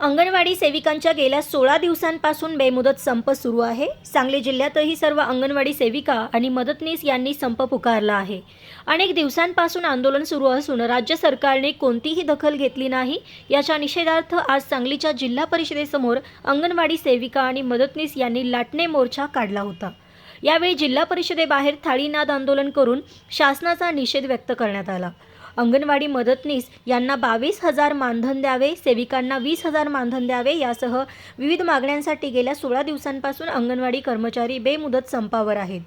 अंगणवाडी सेविकांच्या गेल्या सोळा दिवसांपासून बेमुदत संप सुरू आहे. सांगली जिल्ह्यातही सर्व अंगणवाडी सेविका आणि मदतनीस यांनी संप पुकारला आहे. अनेक दिवसांपासून आंदोलन सुरू असून राज्य सरकारने कोणतीही दखल घेतली नाही. याच्या निषेधार्थ आज सांगलीच्या जिल्हा परिषदेसमोर अंगणवाडी सेविका आणि मदतनीस यांनी लाटणे मोर्चा काढला होता. यावेळी जिल्हा परिषदेबाहेर थाळीनाद आंदोलन करून शासनाचा निषेध व्यक्त करण्यात आला. अंगणवाडी मदतनीस यांना बावीस हजार मानधन द्यावे सेविकांना वीस हजार मानधन द्यावे यासह विविध मागण्यांसाठी गेल्या सोळा दिवसांपासून अंगणवाडी कर्मचारी बेमुदत संपावर आहेत.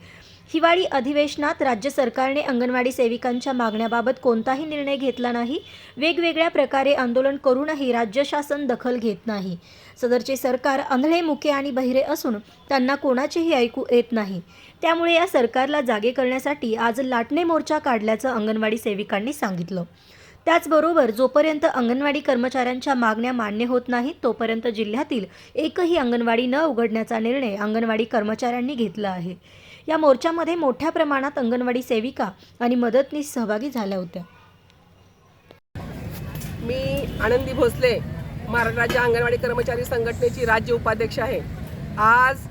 हिवाळी अधिवेशनात राज्य सरकारने अंगणवाडी सेविकांच्या मागण्याबाबत कोणताही निर्णय घेतला नाही. वेगवेगळ्या प्रकारे आंदोलन करूनही राज्य शासन दखल घेत नाही. सदरचे सरकार आंधळे मुके आणि बहिरे असून त्यांना कोणाचेही ऐकू येत नाही. त्यामुळे या सरकारला जागे करण्यासाठी आज लाटणे मोर्चा काढल्याचं अंगणवाडी सेविकांनी सांगितलं. त्याचबरोबर जोपर्यंत अंगणवाडी कर्मचाऱ्यांच्या मागण्या मान्य होत नाहीत तोपर्यंत जिल्ह्यातील एकही अंगणवाडी न उघडण्याचा निर्णय अंगणवाडी कर्मचाऱ्यांनी घेतला आहे. या मोर्चामध्ये मोठ्या प्रमाणात अंगणवाडी सेविका आणि मदतनीस सहभागी झाल्या होत्या. मी आनंदी भोसले महाराष्ट्र राज्य अंगणवाडी कर्मचारी संघटनेची राज्य उपाध्यक्ष आहे. आज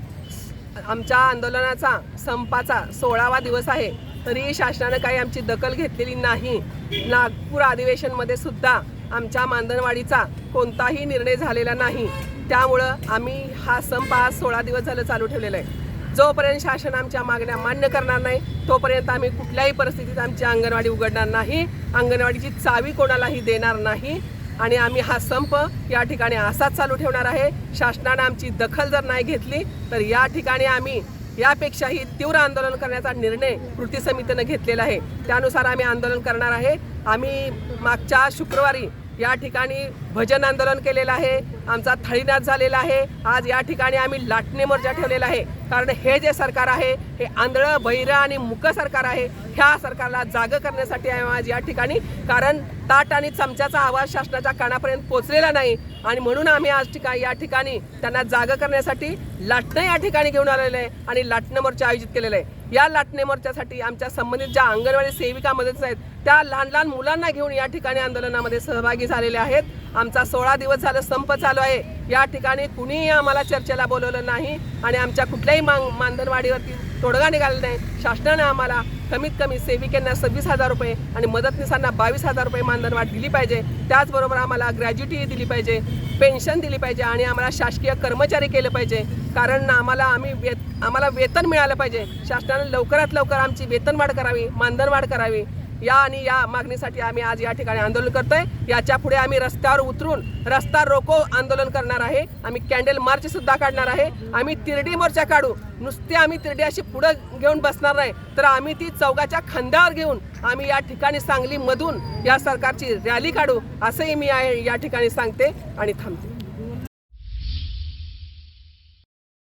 आमच्या आंदोलनाचा संपाचा सोळावा दिवस आहे. तरीही शासनानं काही आमची दखल घेतलेली नाही. नागपूर अधिवेशनमध्ये सुद्धा आमच्या मानधनवाढीचा कोणताही निर्णय झालेला नाही. त्यामुळं आम्ही हा संप आज सोळा दिवस झालं चालू ठेवलेला आहे. जोपर्यंत शासन आमच्या मागण्या मान्य करणार नाही तोपर्यंत आम्ही कुठल्याही परिस्थितीत आमची अंगणवाडी उघडणार नाही. अंगणवाडीची चावी कोणालाही देणार नाही. आणि आम्ही हा संप या ठिकाणी असाच चालू ठेवणार आहे. शासनानं आमची दखल जर नाही घेतली तर या ठिकाणी आम्ही यापेक्षाही तीव्र आंदोलन करण्याचा निर्णय कृती समितीनं घेतलेला आहे. त्यानुसार आम्ही आंदोलन करणार आहे. आम्ही मागच्या शुक्रवारी या ठिकाणी भजन आंदोलन केलेलं आहे. आमचा थाळीनाद झालेला आहे. आज या ठिकाणी आम्ही लाटणे मोर्चा ठेवलेला आहे. कारण हे जे सरकार आहे हे आंधळं बहिरं आणि मुकं सरकार आहे ह्या सरकारला जागं करण्यासाठी आहे आज या ठिकाणी कारण ताट आणि चमच्याचा आवाज शासनाच्या कानापर्यंत पोचलेला नाही. आणि म्हणून आम्ही आज ठिका या ठिकाणी त्यांना जागं करण्यासाठी लाटणं या ठिकाणी घेऊन आलेलं आहे आणि लाटणं मोर्चा आयोजित केलेला आहे. या लाटणे मोर्चासाठी आमच्या संबंधित ज्या अंगणवाडी सेविका मदत आहेत त्या लहान लहान मुलांना घेऊन या ठिकाणी आंदोलनामध्ये सहभागी झालेले आहेत. आमचा सोळा दिवस झालं संप चालू आहे. या ठिकाणी कुणीही आम्हाला चर्चेला बोलवलं नाही आणि आमच्या कुठल्याही मांग मानधनवाढीवरती तोडगा निघाला नाही. शासनानं आम्हाला कमीत कमी सेविकांना सव्वीस हजार रुपये आणि मदतनीसांना बावीस हजार रुपये मानधनवाढ दिली पाहिजे. त्याचबरोबर आम्हाला ग्रॅज्युटी दिली पाहिजे पेन्शन दिली पाहिजे आणि आम्हाला शासकीय कर्मचारी केलं पाहिजे. कारण आम्हाला आम्ही वेत आम्हाला वेतन मिळालं पाहिजे. शासनानं लवकरात लवकर आमची वेतनवाढ करावी मानधनवाढ करावी. या आणि या मागणीसाठी आम्ही आज या ठिकाणी आंदोलन करतोय. याच्यापुढे आम्ही रस्त्यावर उतरून रस्ता रोको आंदोलन करणार आहे. आम्ही कॅन्डल मार्च सुद्धा काढणार आहे. आम्ही तिरडी मोर्चा काढू. नुसते आम्ही तिरडी अशी पुढं घेऊन बसणार नाही. तर आम्ही ती चौकाच्या खांद्यावर घेऊन आम्ही या ठिकाणी सांगलीमधून या सरकारची रॅली काढू असंही मी या ठिकाणी सांगते आणि थांबते.